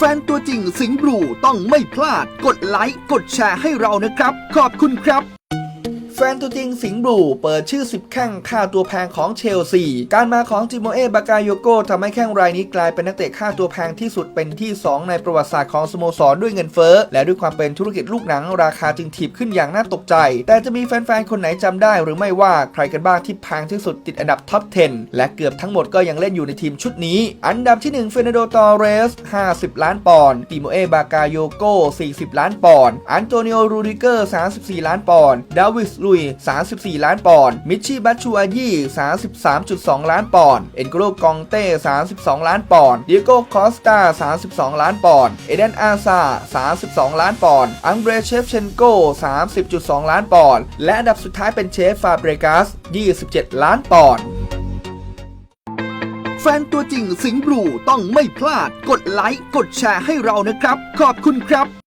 แฟนตัวจริงสิงห์บลูต้องไม่พลาดกดไลค์กดแชร์ให้เรานะครับ ขอบคุณครับ แฟนตัวจริงสิงห์บลูเปิดชื่อ 10 แข้งค่าตัวแพงของเชลซี การมาของจิโมเอบากาโยโกทำให้แข้งรายนี้กลายเป็นนักเตะค่าตัวแพงที่สุดเป็นที่ 2 ในประวัติศาสตร์ของสโมสรด้วยเงินเฟ้อ และด้วยความเป็นธุรกิจลูกหนังราคาจึงถีบขึ้นอย่างน่าตกใจ แต่จะมีแฟนๆ คนไหนจำได้หรือไม่ว่าใครกันบ้างที่แพงที่สุดติดอันดับท็อป 10 และเกือบทั้งหมดก็ยังเล่นอยู่ในทีมชุดนี้ อันดับที่1เฟรนโดตอเรส 50 ล้านปอนด์ติโมเอบากาโยโก40 ล้านปอนด์อันโตนิโอรูดิเกอร์ 34 ล้านปอนด์ดาวิสลุย 34 ล้านปอนด์ มิชชี่บัตชูอายี33.2 ล้านปอนด์ เอ็นโกโรกองเต้ 32 ล้านปอนด์เดียโก้คอสตา 32 ล้านปอนด์ เอเดนอาซา 32 ล้านปอนด์ อังเบรเชฟเชนโก 30.2 ล้านปอนด์ และอันดับสุดท้ายเป็นเชฟฟาเบรกัส 27 ล้านปอนด์แฟนตัวจริงสิงห์บลูต้องไม่พลาด กดไลค์ กดแชร์ให้เรานะครับ ขอบคุณครับ